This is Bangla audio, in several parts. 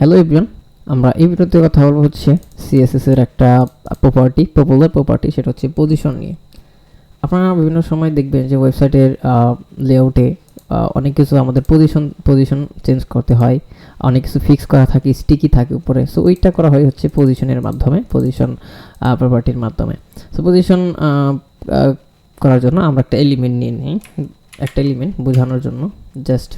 হ্যালো এভরিওয়ান আমরা এই ভিডিওতে কথা বলব হচ্ছে সিএসএস এর একটা প্রপার্টি পপুলার প্রপার্টি সেটা হচ্ছে পজিশন নিয়ে। আপনারা বিভিন্ন সময় দেখবেন যে ওয়েবসাইটের লেআউটে অনেক কিছু আমাদের পজিশন পজিশন চেঞ্জ করতে হয়, অনেক কিছু ফিক্স করা থাকে স্টিকি থাকে উপরে। সো ওইটা করা হয় হচ্ছে পজিশনের মাধ্যমে পজিশন প্রপার্টির মাধ্যমে। সো পজিশন করার জন্য আমরা একটা এলিমেন্ট নিয়ে নিই, একটা এলিমেন্ট বোঝানোর জন্য জাস্ট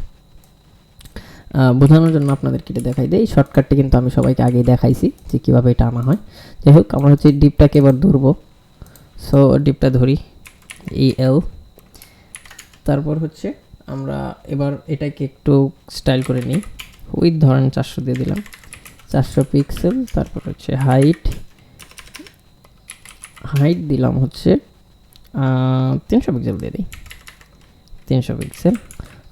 বোঝানোর জন্য আপনাদেরকে এটা দেখাই দেই। শর্টকাটটি কিন্তু আমি সবাইকে আগেই দেখাইছি যে কীভাবে এটা আনা হয়। যাই হোক, আমরা হচ্ছে ডিপটাকে এবার ধরবো। সো ডিপটা ধরি। এল তারপর হচ্ছে আমরা এবার এটাকে একটু স্টাইল করে নিই। উইথ ধরেন চারশো দিয়ে দিলাম। চারশো পিক্সেল তারপর হচ্ছে হাইট হাইট দিলাম হচ্ছে তিনশো পিক্সেল দিয়ে দিই। তিনশো পিক্সেল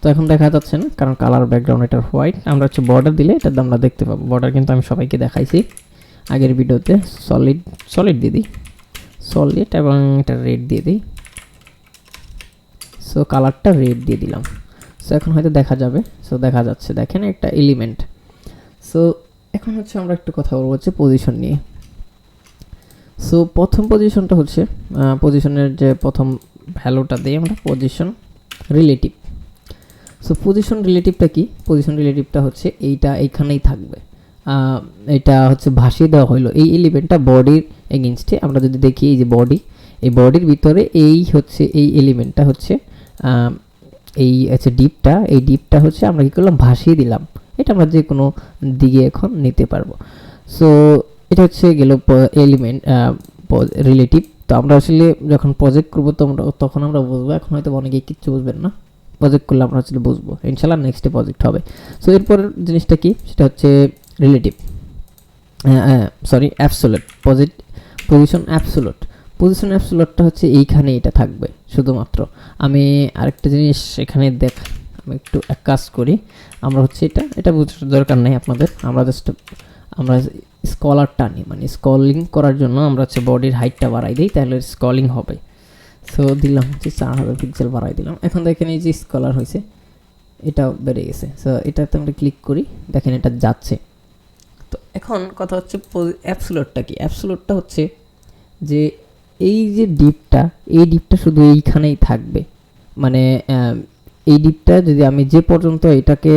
তো এখন দেখা যাচ্ছে না, কারণ কালার ব্যাকগ্রাউন্ড এটার হোয়াইট আমরা হচ্ছে বর্ডার দিলে এটার আমরা দেখতে পাবো। বর্ডার কিন্তু আমি সবাইকে দেখাইছি আগের ভিডিওতে। সলিড সলিড দিয়ে দিই। সলিড এবং এটা রেড দিয়ে দিই। সো কালারটা রেড দিয়ে দিলাম। সো এখন হয়তো দেখা যাবে। সো দেখা যাচ্ছে। দেখেন একটা এলিমেন্ট সো এখন হচ্ছে আমরা একটু কথা বলব হচ্ছে পজিশন নিয়ে। সো প্রথম পজিশনটা হচ্ছে পজিশনের যে প্রথম ভ্যালুটা দিই আমরা পজিশন রিলেটিভ সো পজিশন রিলেটিভটা কি? পজিশন রিলেটিভটা হচ্ছে এইটা এইখানেই থাকবে। এটা হচ্ছে ভাসিয়ে দেওয়া হলো এই এলিমেন্টটা বডির এগেনস্টে আমরা যদি দেখি, এই যে বডি এই বডির ভিতরে এই হচ্ছে, এই এলিমেন্টটা হচ্ছে এই হচ্ছে ডিপটা এই ডিপটা হচ্ছে আমরা কী করলাম? ভাসিয়ে দিলাম। এটা আমরা যে কোনো দিকে এখন নিতে পারব। সো এটা হচ্ছে গেল এলিমেন্ট রিলেটিভ তো আমরা আসলে যখন প্রজেক্ট করব তো আমরা তখন আমরা বুঝব। এখন হয়তো অনেকেই কিচ্ছু বুঝবেন না। প্রজেক্ট করলে আমরা আসলে বুঝব। ইনশাল্লাহ নেক্সটে প্রজেক্ট হবে। সো এরপর জিনিসটা কি? সেটা হচ্ছে relative sorry absolute posit position absolute position অ্যাপসোলটটা হচ্ছে এইখানে এটা থাকবে, শুধুমাত্র। আমি আরেকটা জিনিস এখানে দেখ, আমি একটু এক কাজ করি। আমরা হচ্ছে এটা এটা বোঝার দরকার নেই আপনাদের। আমরা জাস্ট আমরা স্কলার টানি। মানে স্কলিং করার জন্য আমরা হচ্ছে বডির হাইটটা বাড়াই দিই, তাহলে স্কলিং হবে। সো দিলাম হচ্ছে চার হাজার পিক্সেল বাড়াই দিলাম। এখন দেখেন এই যে স্কলার হয়েছে, এটাও বেড়ে গেছে। সো এটাতে আমরা ক্লিক করি, দেখেন এটা যাচ্ছে। তো এখন কথা হচ্ছে অ্যাপসুলোটটা কি? অ্যাপসুলোটটা হচ্ছে যে এই যে ডিপটা এই ডিপটা শুধু এইখানেই থাকবে। মানে এই ডিপটা যদি আমি যে পর্যন্ত এটাকে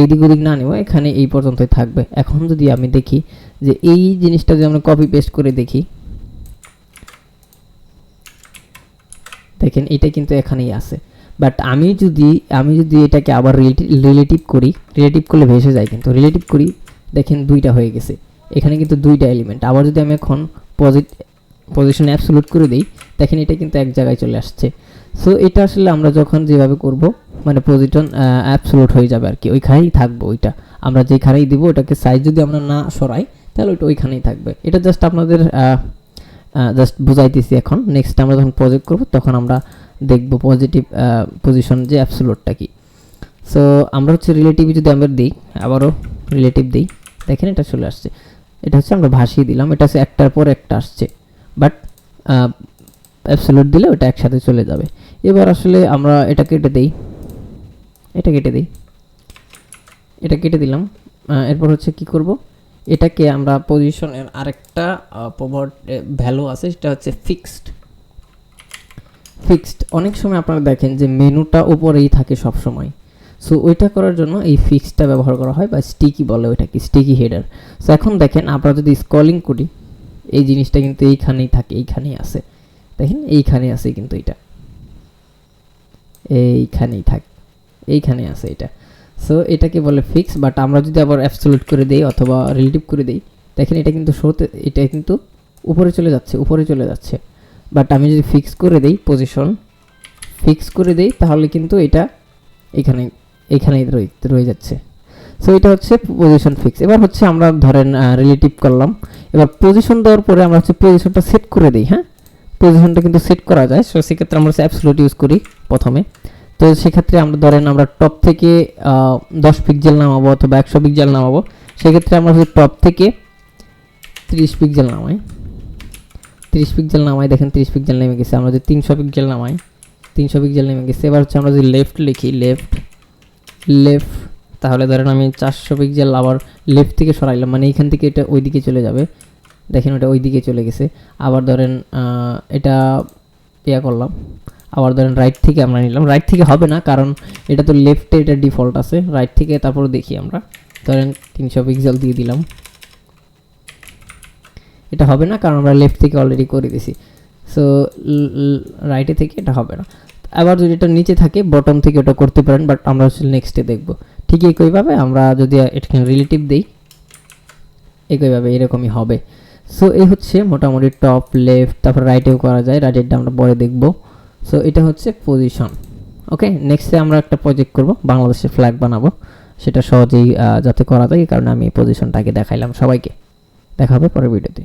এইদিক ওদিক না নেব, এখানে এই পর্যন্তই থাকবে। এখন যদি আমি দেখি যে এই জিনিসটা যদি আমরা কপি পেস্ট করে দেখি দেখেন, এটা কিন্তু এখানেই আছে। বাট আমি যদি আমি যদি এটাকে আবার রিলেটিভ করি রিলেটিভ করলে ভেসে যায় কিন্তু। রিলেটিভ করি, দেখেন দুইটা হয়ে গেছে। এখানে কিন্তু দুইটা এলিমেন্ট আবার যদি আমি এখন পজিট পজিশন অ্যাবসলুট করে দিই, দেখেন এটা কিন্তু এক জায়গায় চলে আসছে। সো এটা আসলে আমরা যখন যেভাবে করব মানে পজিশন অ্যাবসলুট হয়ে যাবে আর কি ওইখানেই থাকব ওইটা। আমরা যেখানেই দিব, ওটাকে সাইজ যদি আমরা না সরাই, তাহলে ওইটা ওইখানেই থাকবে। এটা জাস্ট আপনাদের জাস্ট বুঝাইতেছি এখন। নেক্সট আমরা যখন প্রজেক্ট করব, তখন আমরা দেখব পজিটিভ পজিশন যে অ্যাবসোলুটটা কি। সো আমরা হচ্ছে রিলেটিভ যদি আমরা দিই, আবারও রিলেটিভ দিই, দেখেন এটা চলে আসছে। এটা হচ্ছে আমরা ভাসিয়ে দিলাম, এটা হচ্ছে একটার পর একটা আসছে। বাট অ্যাবসোলুট দিলে ওটা একসাথে চলে যাবে। এবার আসলে আমরা এটা কেটে দিই। এটা কেটে দিই। এটা কেটে দিলাম। এরপর হচ্ছে কি করব? এটাকে আমরা পজিশনের আরেকটা প্রভার ভ্যালু আছে, সেটা হচ্ছে ফিক্সড ফিক্সড অনেক সময় আপনারা দেখেন যে মেনুটা উপরেই থাকে সব সময় সো ওইটা করার জন্য এই ফিক্সটা ব্যবহার করা হয় বা স্টিকি বলে ওইটাকে স্টিকি হেডার সো এখন দেখেন আমরা যদি স্কলিং করি, এই জিনিসটা কিন্তু এইখানেই থাকে, এইখানেই আছে। দেখেন এইখানে আছে কিন্তু এটা। এইখানেই থাক এইখানে আছে এটা। সো এটাকে বলে ফিক্স বাট আমরা যদি আবার অ্যাবসোলুট করে দেই অথবা রিলেটিভ করে দেই, দেখেন এটা কিন্তু শোতে এটা কিন্তু উপরে চলে যাচ্ছে, উপরে চলে যাচ্ছে। বাট আমি যদি ফিক্স করে দেই পজিশন ফিক্স করে দেই, তাহলে কিন্তু এটা এখানে এখানেই রয়ে যাচ্ছে। সো এটা হচ্ছে পজিশন ফিক্স এবার হচ্ছে আমরা ধরেন রিলেটিভ করলাম। এবার পজিশন দেওয়ার পরে আমরা হচ্ছে পজিশনটা সেট করে দিই হ্যাঁ? পজিশনটা কিন্তু সেট করা যায় সো সেক্ষেত্রে আমরা হচ্ছে ইউজ করি প্রথমে। তো সেক্ষেত্রে আমরা, ধরেন আমরা টপ থেকে দশ পিক্সেল নামাবো অথবা একশো পিক্সেল নামাবো, সেক্ষেত্রে আমরা হচ্ছে টপ থেকে তিরিশ পিক্সেল নামাই। তিরিশ পিক্সেল নামাই, দেখেন ত্রিশ পিক্সেল নেমে গেছে, আমরা যদি তিনশো পিক্সেল নামাই, তিনশো পিক্সেল নেমে গেছে। এবার হচ্ছে আমরা যদি লেফট লিখি লেফট লেফট তাহলে ধরেন আমি চারশো পিক্সেল আবার লেফট থেকে সরাইলাম মানে এইখান থেকে এটা ওই দিকে চলে যাবে। দেখেন ওটা ওই দিকে চলে গেছে। আবার ধরেন এটা ইয়া করলাম আবার ধরেন রাইট থেকে আমরা নিলাম। রাইট থেকে হবে না, কারণ এটা তো লেফটে এটা ডিফল্ট আছে। রাইট থেকে তারপর দেখি আমরা। ধরেন তিনশো পিক্সেল দিয়ে দিলাম। এটা হবে না, কারণ আমরা লেফট থেকে অলরেডি করে দিছি। সো রাইটে থেকে এটা হবে না। আবার যদি এটা নিচে থাকে বটম থেকে ওটা করতে পারেন বাট আমরা হচ্ছে নেক্সটে দেখব। ঠিক একইভাবে আমরা যদি এখানে রিলেটিভ দিই, একইভাবে এরকমই হবে। সো এই হচ্ছে মোটামুটি টপ লেফট তারপর রাইটেও করা যায়। রাইটেরটা আমরা পরে দেখব। সো এটা হচ্ছে পজিশন ওকে নেক্সটে আমরা একটা প্রজেক্ট করব, বাংলাদেশের ফ্ল্যাগ বানাবো। সেটা সহজেই যাতে করা যায়, এই কারণে আমি পজিশনটাকে দেখাইলাম সবাইকে। দেখা হবে পরের ভিডিওতে